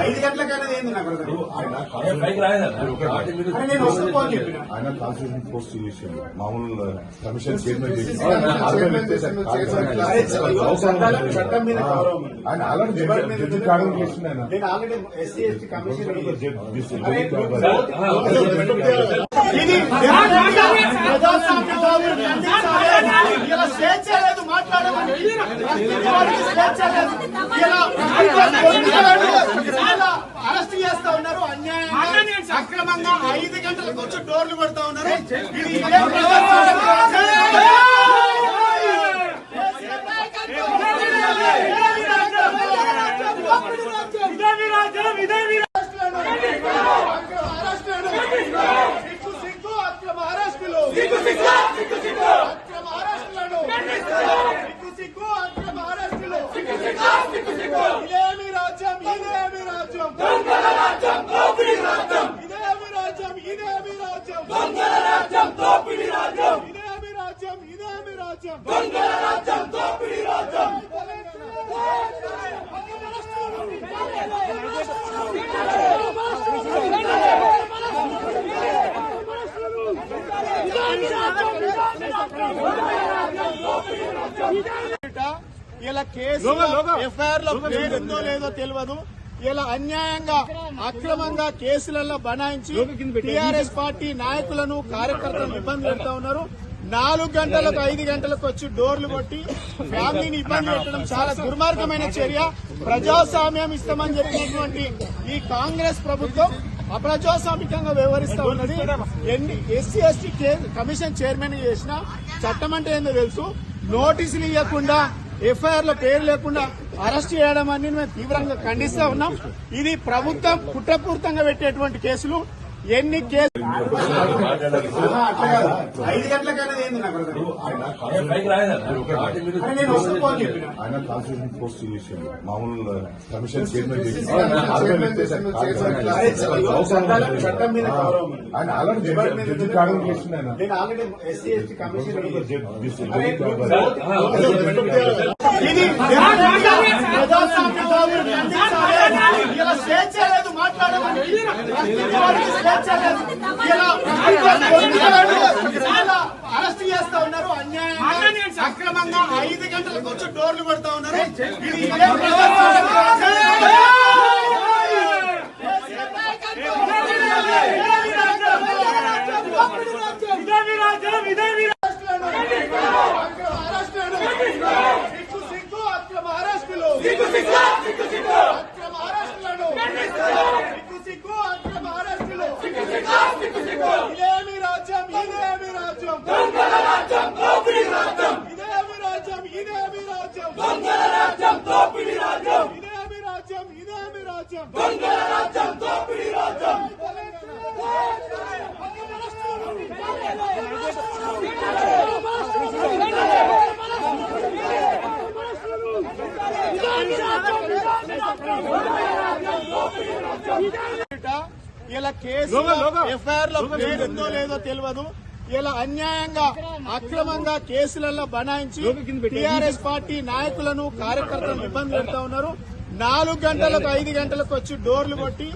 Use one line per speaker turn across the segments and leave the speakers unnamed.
ఐదు గంటలకైనా అనేది ఏంది నాకు
ఆయన కాన్స్టిట్యూషన్ పోస్ట్ చేసిండు మామూలు కమిషన్ చైర్మన్
చట్టం మీద
ఆయన ఆల్రెడీ
నేను already SC ST commission
judge-
అరే,
జడ్జి
ఇది ప్రజాస్వామ్యవాదులు ఖండించాలి. ఇలా స్వేచ్ఛ లేదు మాట్లాడమని ప్రశ్నించే వారికి స్వేచ్ఛ లేదు. ఇలా ప్రభుత్వం కొట్టుకున్నాడు. ఇలా అరెస్ట్ చేస్తా ఉన్నారు. అన్యాయంగా అక్రమంగా ఐదు గంటలకు వచ్చి డోర్లు కొడతా ఉన్నారు ఇది ఇదే సిగ్గు సిగ్గు అక్రమ అరెస్టులు సిగ్గు సిగ్గు అక్రమ అరెస్టులను సిగ్గు సిగ్గు అక్రమ అరెస్టులు సిగ్గు సిగ్గు సిగ్గు సిగ్గు ఇదేమి రాజ్యం ఇదేమి రాజ్యం దొంగల రాజ్యం దోపిడీ రాజ్యం ఇదేమి రాజ్యం ఇదేమి రాజ్యం దొంగల రాజ్యం దోపిడీ రాజ్యం ఇదేమి రాజ్యం ఇదేమి రాజ్యం. దొంగల రాజ్యం దోపిడీ రాజ్యం. ఇలా కేసు ఎఫ్ఐఆర్లో పేరు ఉందో లేదో తెలియదు. ఇలా అన్యాయంగా అక్రమంగా కేసులలో బనాయించి టీఆర్ఎస్ పార్టీ నాయకులను కార్యకర్తలను ఇబ్బంది పెడతా ఉన్నారు. నాలుగు గంటలకు ఐదు గంటలకు వచ్చి డోర్లు కొట్టి ఫ్యామిలీని ఇబ్బంది పెట్టడం చాలా దుర్మార్గమైన చర్య. ప్రజాస్వామ్యం ఇస్తామని చెప్పినటువంటి ఈ కాంగ్రెస్ ప్రభుత్వం అప్రజాస్వామికంగా వ్యవహరిస్తా ఉన్నది. ఎన్ని ఎస్సీ ఎస్టీ కమిషన్ చైర్మన్ చేసిన చట్టం అంటే ఏందో తెలుసు. నోటీసులు ఇవ్వకుండా ఎఫ్ఐఆర్లో పేరు లేకుండా అరెస్ట్ చేయడం అనేది మేము తీవ్రంగా ఖండిస్తా ఉన్నాం. ఇది ప్రభుత్వం కుట్రపూర్తంగా పెట్టేటువంటి కేసులు. ఎన్ని కేసులు. ఐదు ఏంది నాకు నేను చెప్పిన
ఆయన కాన్స్టిట్యూషన్ పోస్ట్ మామూలు కమిషన్ చైర్మన్ చేసి
అరే, చట్టాల- చట్టం మీద గౌరవం ఉంది.
ఆయన ఆల్రెడీ జడ్జి కాడం చేసిండు ఆయన.
నేను already SC ST commission
judge-
అరే,
జడ్జి-
ఇది ప్రజాస్వామ్యవాదులు ఖండించాలి. ఇలా స్వేచ్ఛ లేదు మాట్లాడమని ప్రశ్నించే వారికి స్వేచ్ఛ లేదు. ఇలా ప్రభుత్వం కొట్టుకున్నాడు. ఇలా అరెస్ట్ చేస్తా ఉన్నారు అన్యాయంగా అక్రమంగా ఐదు గంటలకు వచ్చి డోర్లు కొడతా ఉన్నారు ఇది ఇదే సిగ్గు సిగ్గు అక్రమ అరెస్టులు సిగ్గు సిగ్గు సిగ్గు సిగ్గు అక్రమ అరెస్టులను సిగ్గు సిగ్గు అక్రమ అరెస్టులు సిగ్గు సిగ్గు సిగ్గు సిగ్గు ఇదేమి రాజ్యం ఇదేమి రాజ్యం దొంగల రాజ్యం దోపిడీ రాజ్యం ఇదేమి రాజ్యం ఇదేమి రాజ్యం దొంగల రాజ్యం దోపిడీ రాజ్యం ఇదేమి రాజ్యం ఇదేమి రాజ్యం దొంగల రాజ్యం దోపిడీ రాజ్యం ఇలా కేసు ఎఫ్ఐఆర్లో పేరు ఉందో లేదో తెలియదు ఇలా అన్యాయంగా అక్రమంగా కేసులలో బనాయించి టీఆర్ఎస్ పార్టీ నాయకులను కార్యకర్తలను ఇబ్బంది పెడతా ఉన్నారు. నాలుగు గంటలకు ఐదు గంటలకు వచ్చి డోర్లు కొట్టి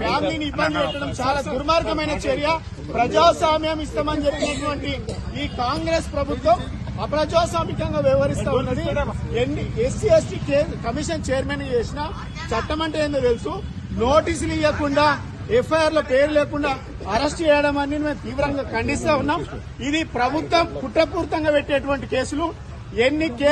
ఫ్యామిలీని ఇబ్బంది పెట్టడం చాలా దుర్మార్గమైన చర్య. ప్రజాస్వామ్యం ఇస్తామని చెప్పినటువంటి ఈ కాంగ్రెస్ ప్రభుత్వం అప్రజాస్వామికంగా వ్యవహరిస్తా ఉన్నది. ఎన్ని ఎస్సీ ఎస్టీ కమిషన్ చైర్మన్ చేసిన చట్టం అంటే ఏందో తెలుసు? నోటీసులు ఇవ్వకుండా ఎఫ్ఐఆర్లో పేరు లేకుండా అరెస్ట్ చేయడం అనేది మేము తీవ్రంగా ఖండిస్తా ఉన్నాం. ఇది ప్రభుత్వం కుట్రపూర్తంగా పెట్టేటువంటి కేసులు. ఎన్ని